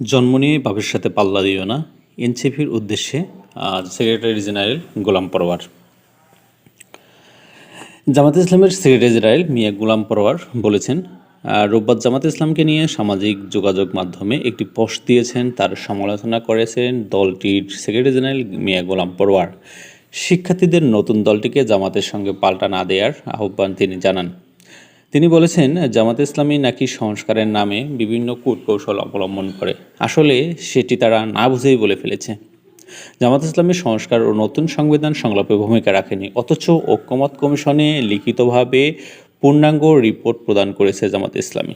জন্ম নিয়ে বাপের সাথে পাল্লা দিও না। এনসিপির উদ্দেশ্যে সেক্রেটারি জেনারেল গোলাম পরোয়ার জামাত ইসলামের সেক্রেটারি জেনারেল মিয়া গোলাম পরোয়ার বলেছেন রোববার জামাত ইসলামকে নিয়ে সামাজিক যোগাযোগ মাধ্যমে একটি পোস্ট দিয়েছেন, তার সমালোচনা করেছেন দলটির সেক্রেটারি জেনারেল মিয়া গোলাম পরোয়ার শিক্ষার্থীদের নতুন দলটিকে জামাতের সঙ্গে পাল্টা না দেওয়ার আহ্বান তিনি জানান। তিনি বলেছেন, জামাত ইসলামী নাকি সংস্কারের নামে বিভিন্ন কূটকৌশল অবলম্বন করে। আসলে সেটি তারা না বুঝেই বলে ফেলেছে। জামাত ইসলামী সংস্কার ও নতুন সংবিধান সংলাপে ভূমিকা রাখেনি, অথচ ঐক্যমত কমিশনে লিখিতভাবে পূর্ণাঙ্গ রিপোর্ট প্রদান করেছে জামাত ইসলামী।